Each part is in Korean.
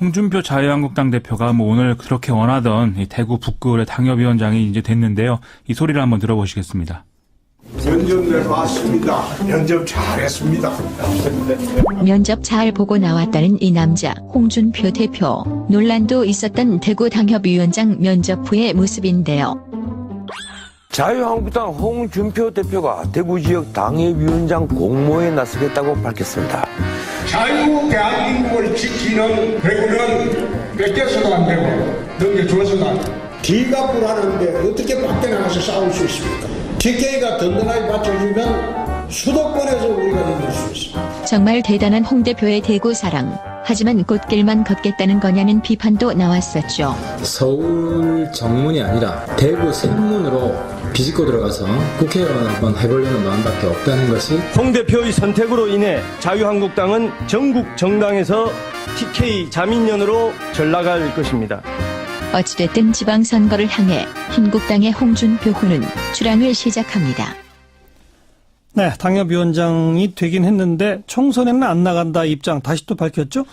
홍준표 자유한국당 대표가 뭐 오늘 그렇게 원하던 이 대구 북구의 당협위원장이 이제 됐는데요. 이 소리를 한번 들어보시겠습니다. 면접 내봤습니다. 면접 잘했습니다. 면접 잘 보고 나왔다는 이 남자 홍준표 대표 논란도 있었던 대구 당협위원장 면접 후의 모습인데요. 자유한국당 홍준표 대표가 대구 지역 당협위원장 공모에 나서겠다고 밝혔습니다. 자유 대한민국을 지키는 대구는 뺏겨서도 안 되고 넘겨줘서도 안 되고 뒤가 불하는데 어떻게 밖에 나가서 싸울 수 있습니까? TK가 든든하게 받쳐주면 수도권에서 우리가 이길 수 있습니다. 정말 대단한 홍 대표의 대구 사랑. 하지만 꽃길만 걷겠다는 거냐는 비판도 나왔었죠. 서울 정문이 아니라 대구 생문으로 비집고 들어가서 국회의원 한번 해보려는 마음밖에 없다는 것이 홍 대표의 선택으로 인해 자유한국당은 전국 정당에서 TK 자민련으로 전락할 것입니다. 어찌됐든 지방선거를 향해 흰국당의 홍준표 후는 출항을 시작합니다. 네, 당협위원장이 되긴 했는데 총선에는 안 나간다 입장 다시 또 밝혔죠?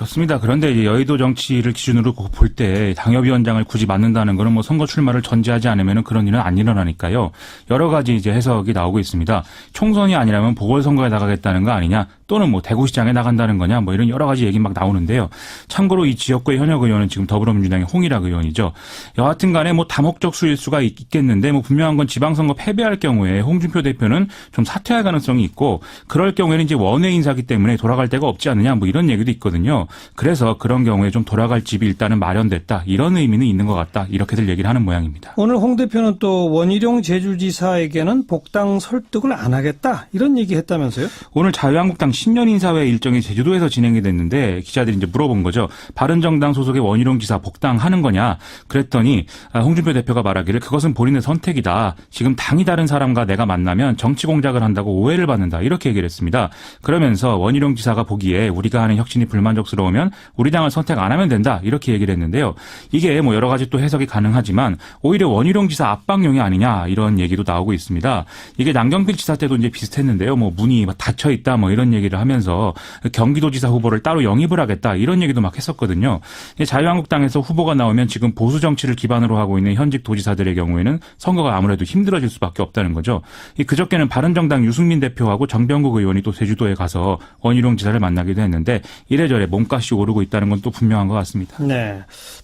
그렇습니다. 그런데 여의도 정치를 기준으로 볼 때 당협위원장을 굳이 맡는다는 거는 뭐 선거 출마를 전제하지 않으면 그런 일은 안 일어나니까요. 여러 가지 이제 해석이 나오고 있습니다. 총선이 아니라면 보궐선거에 나가겠다는 거 아니냐 또는 뭐 대구시장에 나간다는 거냐 뭐 이런 여러 가지 얘기 막 나오는데요. 참고로 이 지역구의 현역 의원은 지금 더불어민주당의 홍일학 의원이죠. 여하튼 간에 뭐 다목적 수일 수가 있- 있겠는데 뭐 분명한 건 지방선거 패배할 경우에 홍준표 대표는 좀 사퇴할 가능성이 있고 그럴 경우에는 이제 원외 인사기 때문에 돌아갈 데가 없지 않느냐 뭐 이런 얘기도 있거든요. 그래서 그런 경우에 좀 돌아갈 집이 일단은 마련됐다. 이런 의미는 있는 것 같다. 이렇게들 얘기를 하는 모양입니다. 오늘 홍 대표는 또 원희룡 제주지사에게는 복당 설득을 안 하겠다 이런 얘기 했다면서요? 오늘 자유한국당 신년 인사회 일정이 제주도에서 진행이 됐는데 기자들이 이제 물어본 거죠. 바른정당 소속의 원희룡 지사 복당하는 거냐? 그랬더니 아, 홍준표 대표가 말하기를 그것은 본인의 선택이다. 지금 당이 다른 사람과 내가 만나면 정치 공작을 한다고 오해를 받는다. 이렇게 얘기를 했습니다. 그러면서 원희룡 지사가 보기에 우리가 하는 혁신이 불만족스러 우면 우리 당을 선택 안 하면 된다. 이렇게 얘기를 했는데요. 이게 뭐 여러 가지 또 해석이 가능하지만 오히려 원희룡 지사 압박용이 아니냐 이런 얘기도 나오고 있습니다. 이게 남경필 지사 때도 이제 비슷했는데요. 뭐 문이 막 닫혀 있다 뭐 이런 얘기를 하면서 경기도지사 후보를 따로 영입을 하겠다 이런 얘기도 막 했었거든요. 자유한국당에서 후보가 나오면 지금 보수 정치를 기반으로 하고 있는 현직 도지사들의 경우에는 선거가 아무래도 힘들어질 수밖에 없다는 거죠. 이 그저께는 바른정당 유승민 대표하고 정병국 의원이 또 제주도에 가서 원희룡 지사를 만나기도 했는데 이래저래 몸 값이 오르고 있다는 건 또 분명한 것 같습니다. 네.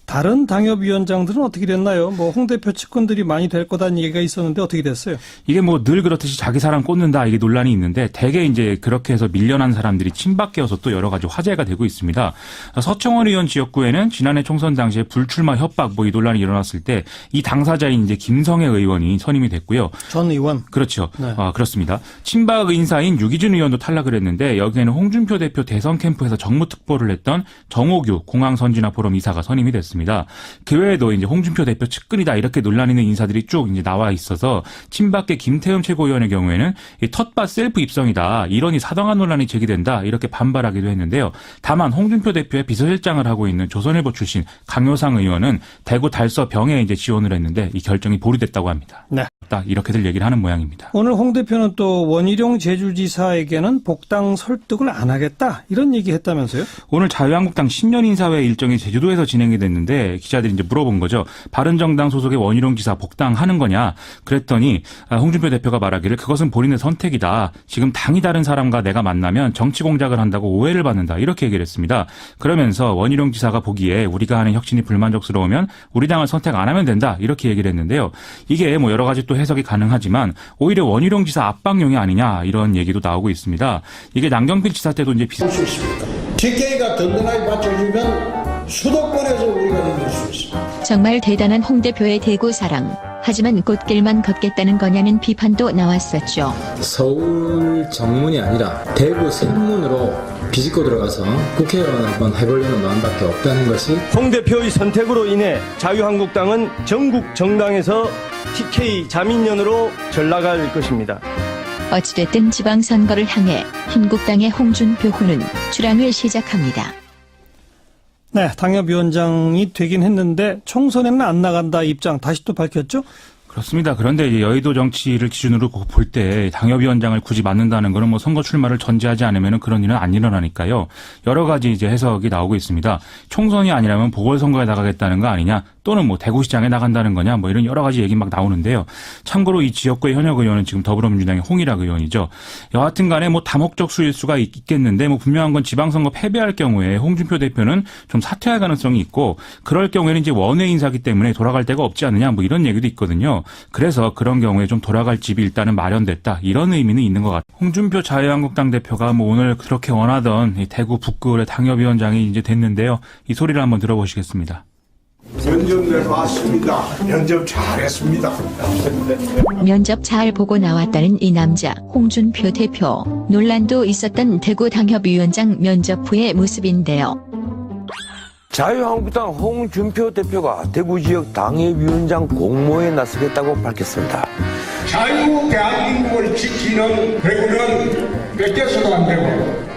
다른 당협위원장들은 어떻게 됐나요? 뭐 홍 대표 측근들이 많이 될 거다는 얘기가 있었는데 어떻게 됐어요? 이게 뭐 늘 그렇듯이 자기 사람 꽂는다 이게 논란이 있는데 대개 이제 그렇게 해서 밀려난 사람들이 친박계여서 또 여러 가지 화제가 되고 있습니다. 서청원 의원 지역구에는 지난해 총선 당시에 불출마 협박 뭐 이 논란이 일어났을 때 이 당사자인 이제 김성애 의원이 선임이 됐고요. 전 의원. 그렇죠. 네. 아, 그렇습니다. 친박 인사인 유기준 의원도 탈락을 했는데 여기에는 홍준표 대표 대선 캠프에서 정무 특보 를 했던 정호규 공항 선진화 포럼 이사가 선임이 됐습니다. 그 외에도 이제 홍준표 대표 측근이다 이렇게 논란 있는 인사들이 쭉 이제 나와 있어서 친박계 김태흠 최고위원의 경우에는 이 텃밭 셀프 입성이다 이러니 사당한 논란이 제기된다 이렇게 반발하기도 했는데요. 다만 홍준표 대표의 비서실장을 하고 있는 조선일보 출신 강효상 의원은 대구 달서 병에 이제 지원을 했는데 이 결정이 보류됐다고 합니다. 네. 딱 이렇게들 얘기를 하는 모양입니다. 오늘 홍 대표는 또 원희룡 제주지사에게는 복당 설득을 안 하겠다 이런 얘기 했다면서요? 오늘 자유한국당 신년 인사회 일정이 제주도에서 진행이 됐는데 기자들이 이제 물어본 거죠. 바른정당 소속의 원희룡 지사 복당하는 거냐? 그랬더니 아, 홍준표 대표가 말하기를 그것은 본인의 선택이다. 지금 당이 다른 사람과 내가 만나면 정치 공작을 한다고 오해를 받는다. 이렇게 얘기를 했습니다. 그러면서 원희룡 지사가 보기에 우리가 하는 혁신이 불만족스러우면 우리 당을 선택 안 하면 된다. 이렇게 얘기를 했는데요. 이게 뭐 여러 가지 또 해석이 가능하지만 오히려 원희룡 지사 압박용이 아니냐 이런 얘기도 나오고 있습니다. 이게 남경필 지사 때도 이제 비슷 수 있습니까? TK가 든든하게 받쳐주면 수도권에서 우리가 이길 수 있습니다. 정말 대단한 홍 대표의 대구 사랑. 하지만 꽃길만 걷겠다는 거냐는 비판도 나왔었죠. 서울 정문이 아니라 대구 생문으로 비집고 들어가서 국회의원 한번 해보려는 마음밖에 없다는 것이 홍 대표의 선택으로 인해 자유한국당은 전국 정당에서 TK 자민련으로 전락할 것입니다. 어찌됐든 지방선거를 향해 흰국당의 홍준표 후는 출항을 시작합니다. 네, 당협위원장이 되긴 했는데 총선에는 안 나간다 입장 다시 또 밝혔죠? 그렇습니다. 그런데 이제 여의도 정치를 기준으로 볼 때 당협위원장을 굳이 맡는다는 거는 뭐 선거 출마를 전제하지 않으면 그런 일은 안 일어나니까요. 여러 가지 이제 해석이 나오고 있습니다. 총선이 아니라면 보궐선거에 나가겠다는 거 아니냐 또는 뭐 대구시장에 나간다는 거냐 뭐 이런 여러 가지 얘기 막 나오는데요. 참고로 이 지역구의 현역 의원은 지금 더불어민주당의 홍일학 의원이죠. 여하튼 간에 뭐 다목적 수일 수가 있- 있겠는데 뭐 분명한 건 지방선거 패배할 경우에 홍준표 대표는 좀 사퇴할 가능성이 있고 그럴 경우에는 이제 원외 인사기 때문에 돌아갈 데가 없지 않느냐 뭐 이런 얘기도 있거든요. 그래서 그런 경우에 좀 돌아갈 집이 일단은 마련됐다 이런 의미는 있는 것 같아요. 홍준표 자유한국당 대표가 뭐 오늘 그렇게 원하던 이 대구 북구의 당협위원장이 이제 됐는데요. 이 소리를 한번 들어보시겠습니다. 면접 내러 왔습니다. 면접 잘했습니다. 면접 잘 보고 나왔다는 이 남자 홍준표 대표 논란도 있었던 대구 당협위원장 면접 후의 모습인데요. 자유한국당 홍준표 대표가 대구 지역 당협위원장 공모에 나서겠다고 밝혔습니다. 자유 대한민국을 지키는 그리고는 뺏겨서도 안 되고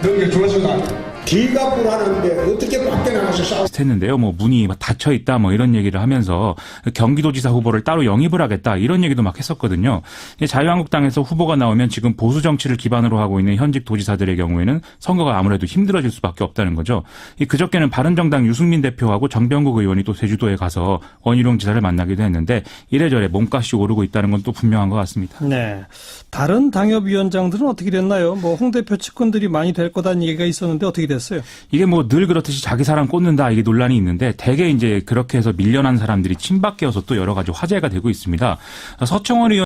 넘겨줘서도 안 되고 뒤가 불 하는데 어떻게 밖에 나가서 싸우 했는데요. 뭐 문이 막 닫혀 있다 뭐 이런 얘기를 하면서 경기도지사 후보를 따로 영입을 하겠다 이런 얘기도 막 했었거든요. 자유한국당에서 후보가 나오면 지금 보수 정치를 기반으로 하고 있는 현직 도지사들의 경우에는 선거가 아무래도 힘들어질 수밖에 없다는 거죠. 이 그저께는 바른정당 유승민 대표하고 정병국 의원이 또 제주도에 가서 원희룡 지사를 만나기도 했는데 이래저래 몸값이 오르고 있다는 건 또 분명한 것 같습니다. 네. 다른 당협위원장들은 어떻게 됐나요? 뭐 홍 대표 측근들이 많이 될 거다는 얘기가 있었는데 어떻게 됐어요? 이게 뭐 늘 그렇듯이 자기 사람 꽂는다 이게 논란이 있는데 대개 이제 그렇게 해서 밀려난 사람들이 친박계여서 또 여러 가지 화제가 되고 있습니다. 서청원 의원